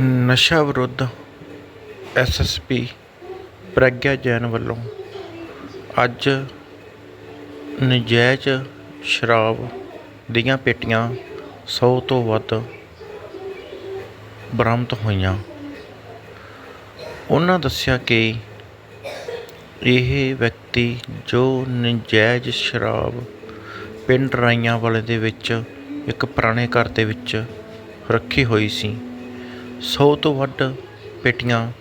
ਨਸ਼ਾ ਵਿਰੁੱਧ ਐਸਐਸਪੀ ਪ੍ਰਗਿਆ ਜੈਨ ਵੱਲੋਂ ਅੱਜ ਨਜਾਇਜ਼ ਸ਼ਰਾਬ ਦੀਆਂ ਪੇਟੀਆਂ 100 ਤੋਂ ਵੱਧ ਬਰਾਮਦ ਹੋਈਆਂ। ਉਹਨਾਂ ਦੱਸਿਆ ਕਿ ਇਹ ਵਿਅਕਤੀ ਜੋ ਨਜਾਇਜ਼ ਸ਼ਰਾਬ ਪਿੰਡ ਰਾਈਆਂ ਵਾਲੇ ਦੇ ਵਿੱਚ ਇੱਕ ਪੁਰਾਣੇ ਘਰ ਦੇ ਵਿੱਚ ਰੱਖੀ ਹੋਈ ਸੀ। ਸੌ ਤੋਂ ਵੱਧ ਪੇਟੀਆਂ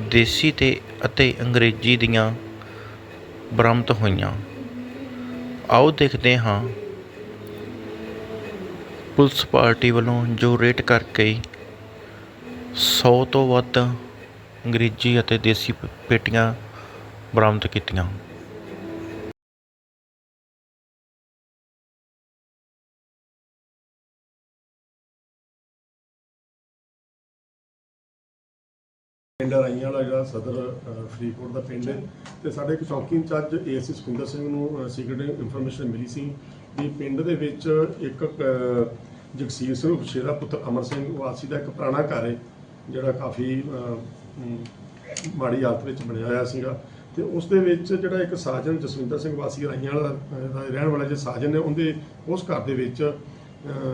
ਦੇਸੀ ਤੇ ਅਤੇ ਅੰਗਰੇਜ਼ੀ ਦੀਆਂ ਬਰਾਮਦ ਹੋਈਆਂ। ਆਓ ਦੇਖਦੇ ਹਾਂ। ਪੁਲਿਸ ਪਾਰਟੀ ਵੱਲੋਂ ਜੋ ਰੇਟ ਕਰਕੇ ਸੌ ਤੋਂ ਵੱਧ ਅੰਗਰੇਜ਼ੀ ਅਤੇ ਦੇਸੀ ਪੇਟੀਆਂ ਬਰਾਮਦ ਕੀਤੀਆਂ। ਪਿੰਡ ਰਾਈਆਂ ਵਾਲਾ ਜਿਹੜਾ ਸਦਰ ਫਰੀਦਕੋਟ ਦਾ ਪਿੰਡ ਹੈ ਤੇ ਸਾਡੇ ਇੱਕ ਚੌਕੀ ਇੰਚਾਰਜ ਏਐਸਸੀ ਸੁਖਿੰਦਰ ਸਿੰਘ ਨੂੰ ਸੀਕ੍ਰੀਟ ਇਨਫੋਰਮੇਸ਼ਨ ਮਿਲੀ ਸੀ ਕਿ ਪਿੰਡ ਦੇ ਵਿੱਚ ਇੱਕ ਜਗਸੀਰ ਸਿੰਘ ਸ਼ੇਰਾ ਪੁੱਤਰ ਅਮਰ ਸਿੰਘ ਵਾਸੀ ਦਾ ਇੱਕ ਪੁਰਾਣਾ ਘਰ ਹੈ, ਜਿਹੜਾ ਕਾਫੀ ਮਾੜੀ ਹਾਲਤ ਵਿੱਚ ਬਣਿਆ ਹੋਇਆ ਸੀਗਾ ਤੇ ਉਸ ਦੇ ਵਿੱਚ ਜਿਹੜਾ ਇੱਕ ਸਾਜਨ ਜਸਵਿੰਦਰ ਸਿੰਘ ਵਾਸੀ ਰਾਈਆਂ ਵਾਲਾ ਰਹਿਣ ਵਾਲਾ ਜੇ ਸਾਜਨ ਨੇ ਉਹਦੇ, ਉਸ ਘਰ ਦੇ ਵਿੱਚ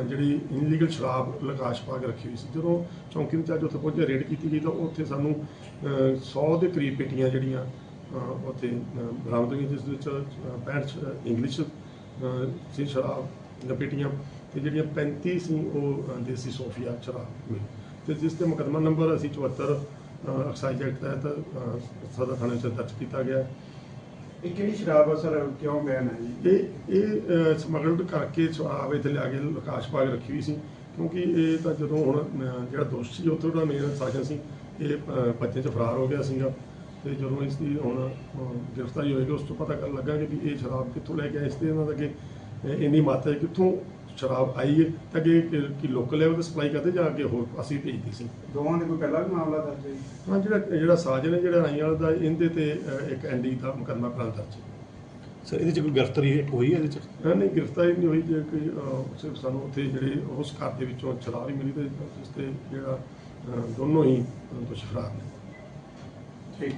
ਜਿਹੜੀ ਇਨਲੀਗਲ ਸ਼ਰਾਬ ਲਕਾਸ਼ ਪਾ ਕੇ ਰੱਖੀ ਹੋਈ ਸੀ। ਜਦੋਂ ਚੌਂਕੀ ਵਿੱਚ ਅੱਜ ਉੱਥੇ ਪਹੁੰਚੇ ਰੇਡ ਕੀਤੀ ਗਈ ਤਾਂ ਉੱਥੇ ਸਾਨੂੰ ਅਹ, 100 ਦੇ ਕਰੀਬ ਪੇਟੀਆਂ ਜਿਹੜੀਆਂ ਉੱਥੇ ਬਰਾਮਦ ਹੋਈਆਂ ਜਿਸ ਵਿੱਚ ਅਹ, 65 ਇੰਗਲਿਸ਼ ਸੀ ਸ਼ਰਾਬ ਦੀਆਂ ਪੇਟੀਆਂ ਤੇ ਜਿਹੜੀਆਂ 35 ਸੀ ਉਹ ਅਹ, ਦੇਸੀ ਸੋਫੀਆ ਸ਼ਰਾਬ ਮਿਲੀ। ਤੇ ਜਿਸ ਤੇ ਮੁਕੱਦਮਾ ਨੰਬਰ ਅਸੀਂ 74 ਐਕਸਾਈਜ਼ ਐਕਟ ਤਹਿਤ ਸਦਰ ਥਾਣੇ 'ਚ ਦਰਜ ਕੀਤਾ ਗਿਆ। ਇਹ ਕਿਹੜੀ ਸ਼ਰਾਬ ਆ ਸਰ? ਕਿਉਂ ਬੈਨ ਹੈ ਜੀ? ਇਹ ਇਹ ਸਮਗਲਡ ਕਰਕੇ ਸ਼ਰਾਬ ਇੱਥੇ ਲਿਆ ਕੇ ਲਕਾਸ਼ ਪਾ ਰੱਖੀ ਹੋਈ ਸੀ। ਕਿਉਂਕਿ ਇਹ ਤਾਂ ਜਦੋਂ ਹੁਣ ਜਿਹੜਾ ਦੋਸ਼ ਸੀ ਉੱਥੋਂ ਦਾ ਮੇਨ ਸਾਜਨ ਸੀ। ਇਹ ਅਹ, ਬੱਚੇ 'ਚ ਫਰਾਰ ਹੋ ਗਿਆ ਸੀਗਾ। ਤੇ ਜਦੋਂ ਇਸ ਦੀ ਹੁਣ ਗ੍ਰਿਫਤਾਰੀ ਹੋਏਗੀ ਉਸ ਤੋਂ ਪਤਾ ਕਰਨ ਕਿ ਵੀ ਇਹ ਸ਼ਰਾਬ ਕਿੱਥੋਂ ਲੈ ਕੇ ਆਏ ਇਸ ਤੇ ਇਹਨਾਂ ਦਾ ਅੱਗੇ ਇੰਨੀ ਮਾਤਰਾ 'ਚ ਕਿੱਥੋਂ ਸ਼ਰਾਬ ਆਈ ਹੈ ਤਾਂ ਅੱਗੇ ਕਿ- ਕਿ ਲੋਕਲ ਲੈਵਲ ਤੇ ਸਪਲਾਈ ਕਰਦੇ ਜਾਂ ਅੱਗੇ ਹੋਰ ਅਸੀਂ ਭੇਜਦੇ ਸੀ? ਦੋਵਾਂ ਦੇ ਕੋਈ ਪਹਿਲਾਂ ਵੀ ਮਾਮਲਾ ਦਰਜ ਹੈ ਹਾਂ ਜਿਹੜਾ ਜਿਹੜਾ ਸਾਜਨ ਹੈ ਜਿਹੜਾ ਰਾਈਆਂ ਵਾਲਾ ਦਾ ਇਹਦੇ ਤੇ ਅਹ, ਇੱਕ ਐਨਡੀ ਦਾ ਮੁਕੱਦਮਾ ਪ੍ਰਾਂਤ ਦਰਜ ਹੈ। ਸਰ ਇਹਦੇ ਚ ਕੋਈ ਗ੍ਰਿਫਤਾਰੀ ਹੋਈ ਹੈ ਇਹਦੇ ਚ? ਹਾਂ, ਨਹੀਂ ਗ੍ਰਿਫਤਾਰੀ ਨਹੀਂ ਹੋਈ ਜੇ ਕੋਈ ਸਿਰਫ ਸਾਨੂੰ ਉੱਥੇ ਜਿਹੜੇ ਉਸ ਘਰ ਦੇ ਵਿੱਚੋਂ ਸ਼ਰਾਬ ਹੀ ਮਿਲੀ ਤੇ ਇਸ ਤੇ ਜਿਹੜਾ ਦੋਨੋਂ ਹੀ ਅਹ, ਦੋਸ਼ੀ ਫਰਾਰ ਨੇ। ਠੀਕ